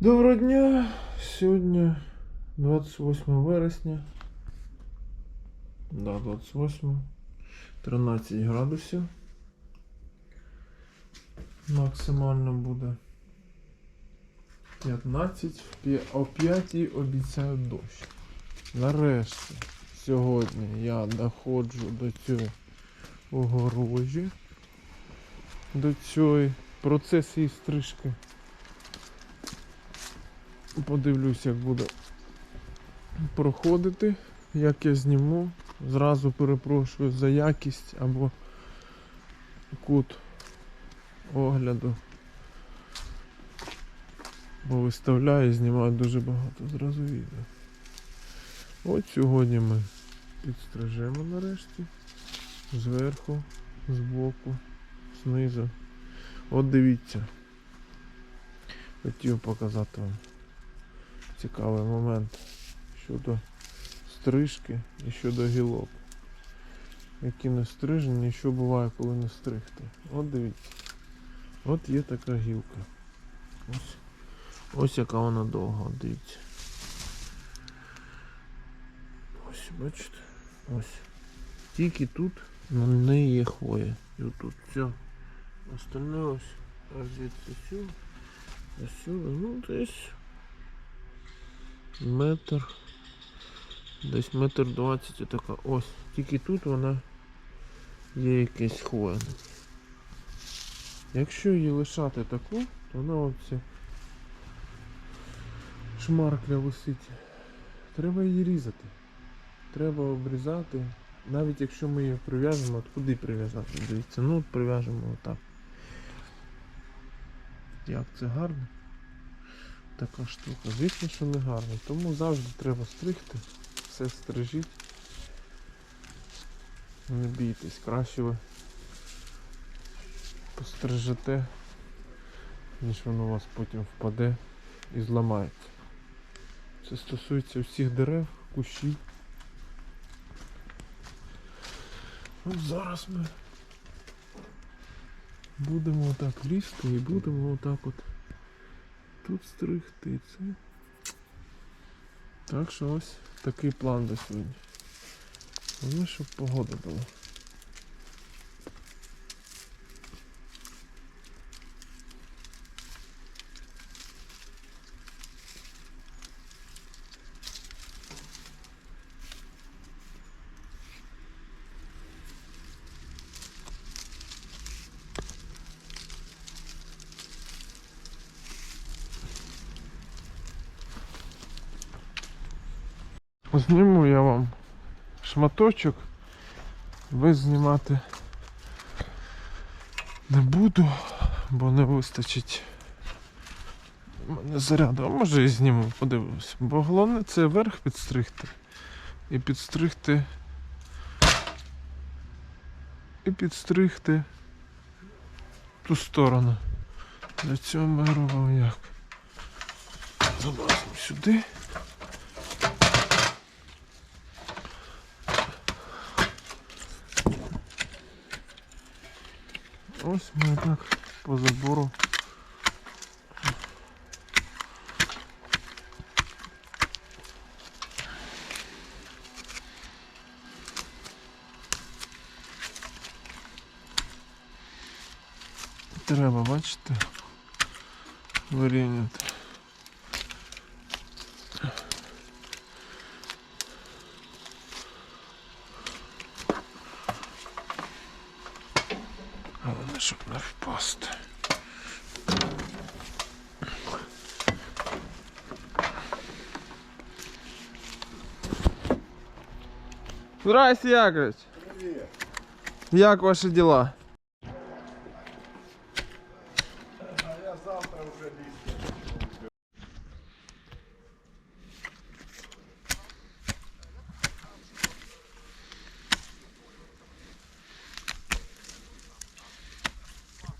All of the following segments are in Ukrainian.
Доброго дня! Сьогодні 28 вересня. Да, 28. 13 градусів. Максимально буде 15. О 5 обіцяють дощ. Нарешті, сьогодні я доходжу до цього огорожі. До цієї процес її стрижки. Подивлюсь, як буде проходити, як я зніму. Зразу перепрошую за якість або кут огляду. Бо виставляю і знімаю дуже багато зразу відео. От сьогодні ми підстрижемо нарешті. Зверху, збоку, знизу. От дивіться. Хотів показати вам цікавий момент щодо стрижки і щодо гілок. Які не стрижені, і що буває, коли не стригти. От дивіться. От є така гілка. Ось. Ось яка вона довга, дивіться. Ось, бачите? Ось. Тільки тут на неї є хвоя. І отут все. Остальне ось. Аж звідси сюди. Ось сюди. Ну десь метр. Десь метр двадцять отака. Ось. Тільки тут вона є якесь хвоя. Якщо її лишати таку, то вона оце шмаркля висить. Треба її різати. Треба обрізати. Навіть якщо ми її прив'яжемо, от куди прив'язати? Дивіться, ну прив'яжемо отак. Як це гарно? Така штука. Звісно, що не гарно. Тому завжди треба стригти. Все стрижіть. Не бійтесь, краще ви пострижете, ніж воно у вас потім впаде і зламається. Це стосується всіх дерев, кущів. От зараз ми будемо отак лізти і будемо отак от тут стригти це. Так що ось такий план до сьогодні. Головне, щоб погода була. Зніму я вам шматочок. Ви знімати не буду, бо не вистачить у мене заряду. А може і зніму, подивимось. Бо головне це верх підстригти. І підстригти. І підстригти ту сторону. Для цього ми робимо як? Залазимо сюди. Ось ми так по забору. Треба, бачите, вирівняти. щоб не впасти. Здрасте, Якович. Привет. Як ваши дела?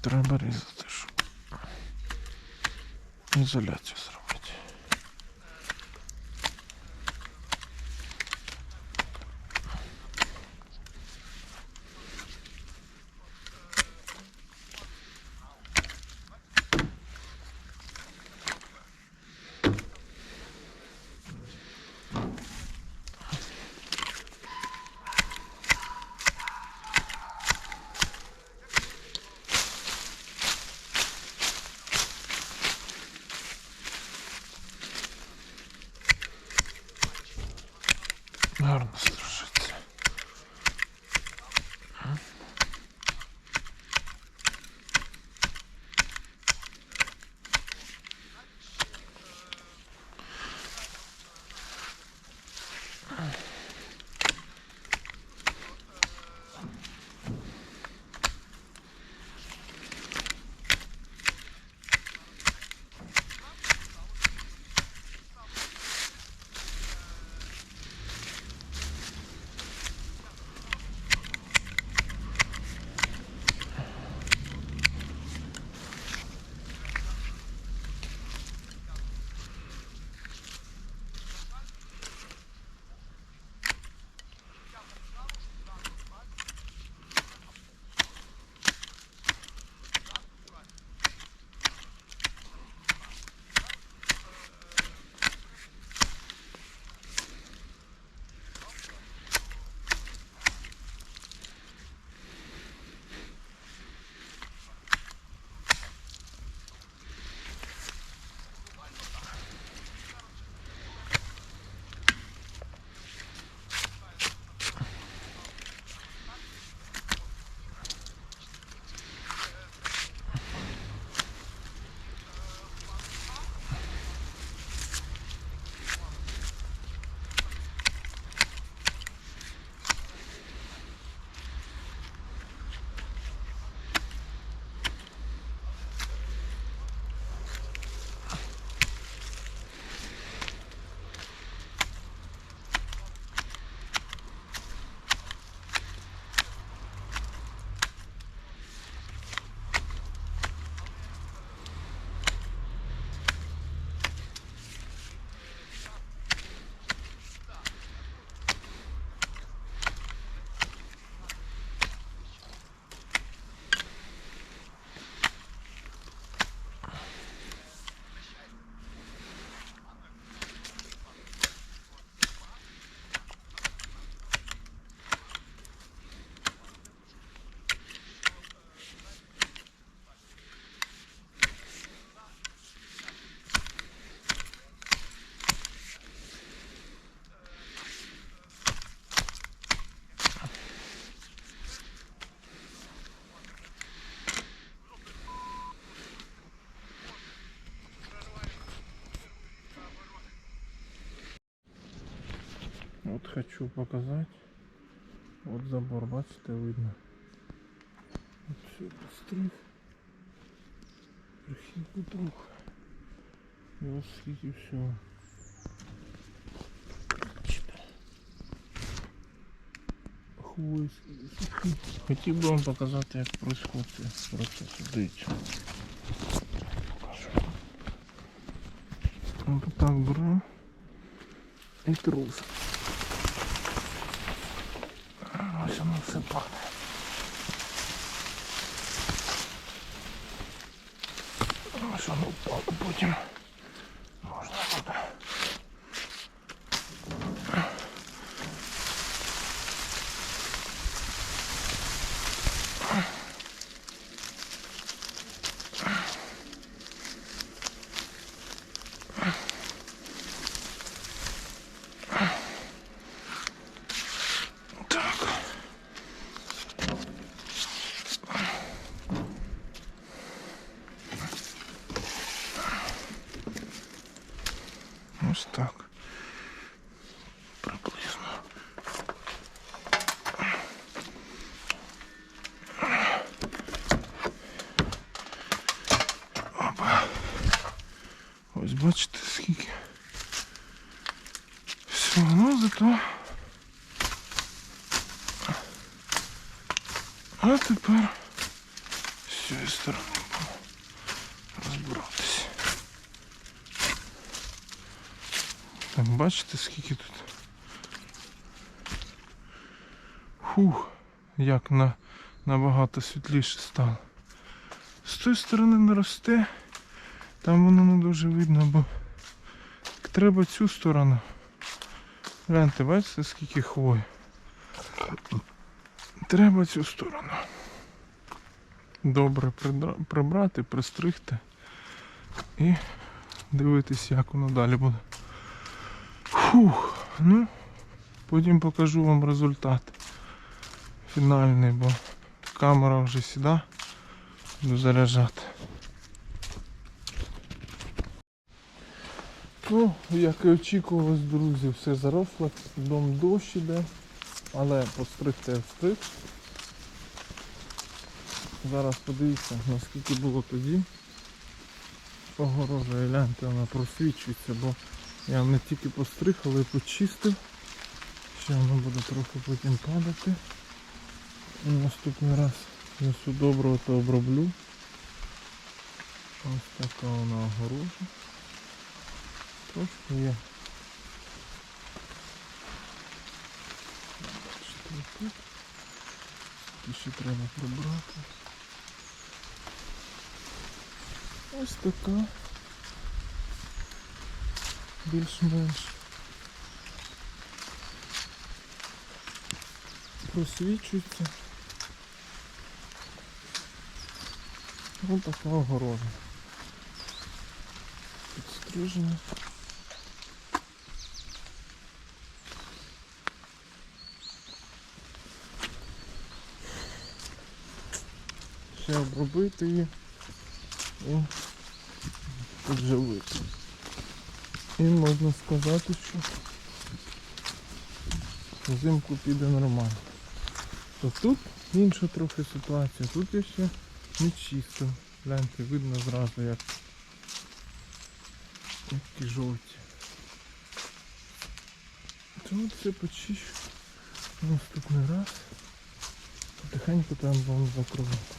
Треба різати, щоб ізоляцію Vermez. хочу показати. От забор, бачите, видно. От сюди стрих. Прихід трохи. І ось скільки всього. Бачите. Хвої скільки сухі. Хотів би вам показати, як происходить цей процес. Дивіться. Покажу. От так беремо і трус. Ось воно все падає. Впало потім. Ось так. Приблизно. Опа. Ось бачите скільки. Все, ну зато. А тепер з цієї сторони будемо Так, бачите, скільки тут. Фух, як на, набагато світліше стало. З тої сторони не росте, там воно не дуже видно, бо треба цю сторону. Гляньте, бачите, скільки хвої. Треба цю сторону. Добре прибрати, пристригти і дивитись, як воно далі буде. Фух, ну, потім покажу вам результат фінальний, бо камера вже сюди буду заряджати. Ну, як і очікувалось, друзі, все заросло, дом дощ іде, але постригти я встиг. Зараз подивіться, наскільки було тоді. Огорожа, гляньте, вона просвічується, бо я не тільки постриг, але й почистив. Ще воно буде трохи потім падати. І наступний раз несу доброго то оброблю. Ось така вона огорожа. Трошки є. І ще треба прибрати. Ось така. Більш-менш. Просвічується. Ось така огорожа. Підстрижена. Ще обробити її і підживити. І можна сказати, що взимку піде нормально. То тут інша трохи ситуація. Тут я ще не чисто. Гляньте, видно зразу як які жовті. Тут все почищу наступний раз. Потихеньку там будемо закривати.